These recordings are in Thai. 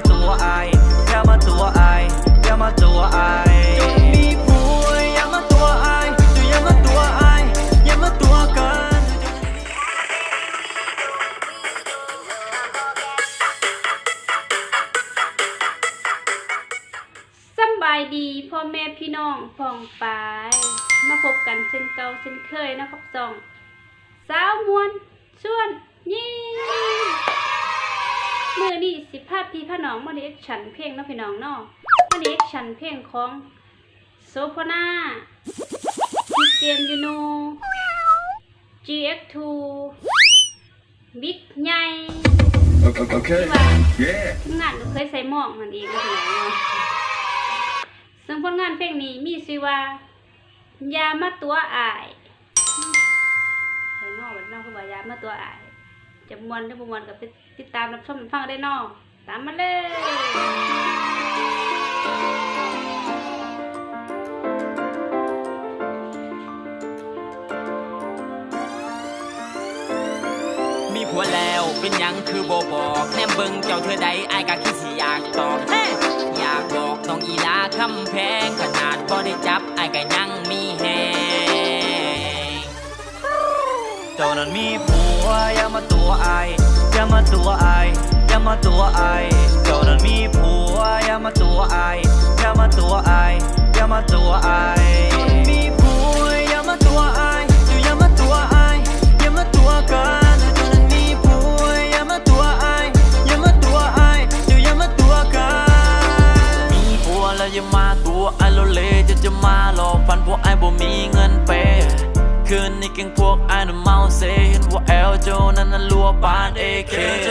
มาตัวไออย่ามาตัวไออย่ามาตัวไอจงมีผัวอยามาตัวไออย่ามาตัวไอยามาตัวกันสบายดีพ่อแม่พี่น้องพ่องไปมาพบกันเช่นเก่าเช่นเคยนะครับสองสาวมวนชวนยิ่ง อนี่สิภาพพี่พน้องมาเรียกฉันเพลงเนาะพี่น้องเนาะมาเรียกฉันเพลงของโซโพนาพีเจมยูโน GX2 บิ๊กใหญ่ Okay. okay. ที่ว่า Yeah. งานก็เคยใส่หมอกมันเองก็ถือว่าซึ่งผลงานเพลงนี้มีชื่อว่ายามาตัวอายใส่นอกวันนอกคือว่ายามาตัวอายจะมวนหรือบ่มวนก็ไป ติดตามรับชมฟังได้เนอกตามมาเลยมีผัวแล้วเป็นหยังคือโบบอกแนมเบิงเจ้าเธอใดอายก็คิดสิอยากตอบเฮ้อยากบอกต้องอีลาคำแพงขนาดบ่ได้จับอายก็ยังมีแฮงเจ้านั้นมีผัวอย่ามาตัวอาย อย่ามาตัวอายอย่ามาตัวอายเจ้านั้นมีผัวอย่ามาตัวอายอย่ามาตัวอายอย่ามาตัวอายจนมีผัวอย่ามาตัวอายจะอย่ามาตัวอายอย่ามาตัวกันเจ้านั้นมีผัวอย่ามาตัวอายอย่ามาตัวอายจะอย่ามาตัวกันมีผัวแล้วอย่ามาตัวไอโลเลยจะจะมาหลอกฟันพวกไอบ่มีเงินเปย์ คืนนี้กิงพวกไอน่ะเมาเซเห็นว่าแอลโจนั้นนั้นลัวปานเอเคจะ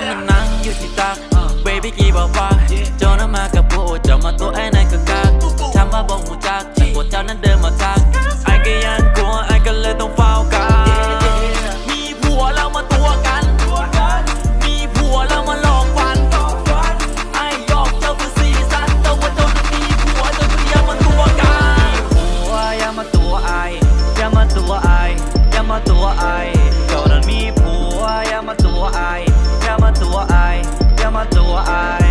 อาย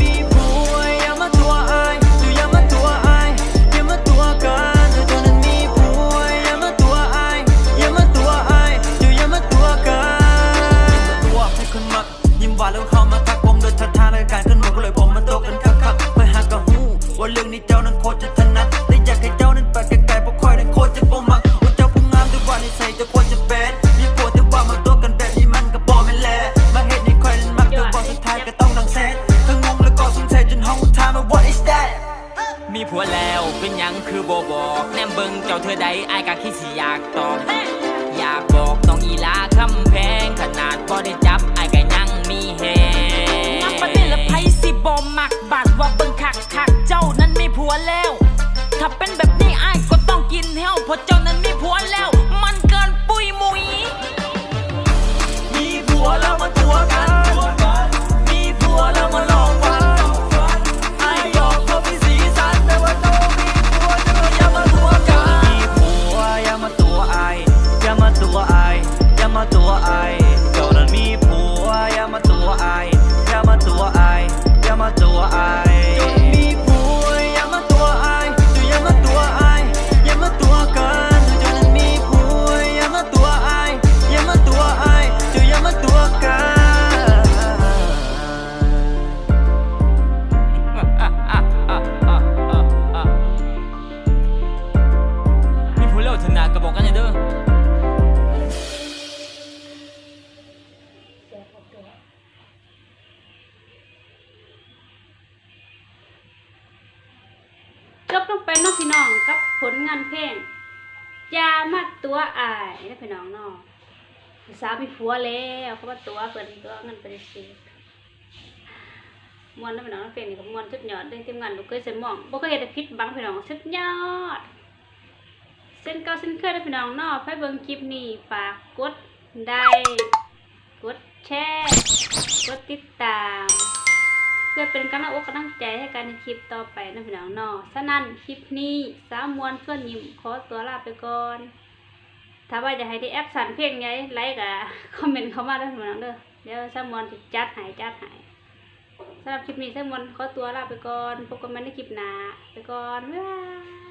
มีผัวอย่ามาตัวอายจะอย่ามาตัวอายอย่ามาตัวกันเจ้านั้นมีผัวอย่ามาตัวอายอย่ามาตัวอายจะอย่ามาตัวกันตัวให้คนมัก ยิ้มหวานแล้วเข้ามาทักผมโดยท่าทางและการขึ้นมาก็เลยผมมาโตกันคักคักๆไปหากะหูว่าเรื่องนี้เจ้านั้นโคตรจะถนัด คิด จบลงไปน้องพี่น้องกับผลงานเพลงยามาตัวอายนะพี่น้องนาะผู้สาวมีผัวแล้วเขาว่าตัวเพิ่นตัวเงินไปซื้อมวนนะพี่น้องเพลงนี้ก็มวนสุดยอดเลยทีมงานลูกเคยใส่หมองบ่เคยเห็นแต่พิษบังพี่น้องสุดยอด เส้นเก่าเส้นเคยนะพี่น้องเนาะไปเบิ่งคลิปนี้ฝากกดได้กดแชร์กดติดตาม เพื่อเป็นกำลังอกกำลังใจให้กันในคลิปต่อไปนะพี่น้องเนาะฉะนั้นคลิปนี้สาวมวนส่วนยิ้มขอตัวลาไปก่อน ถ้าว่าอยากให้ที่แอปสันเพ่งไงไลค์กับคอมเมนต์เข้ามาด้วยพี่น้องเด้อเดี๋ยวสาวมวนจะจัดหายจัดหายสำหรับคลิปนี้สามมวลขอตัวลาไปก่อนพบกันใหม่ในคลิปหน้าไปก่อนบ๊ายบาย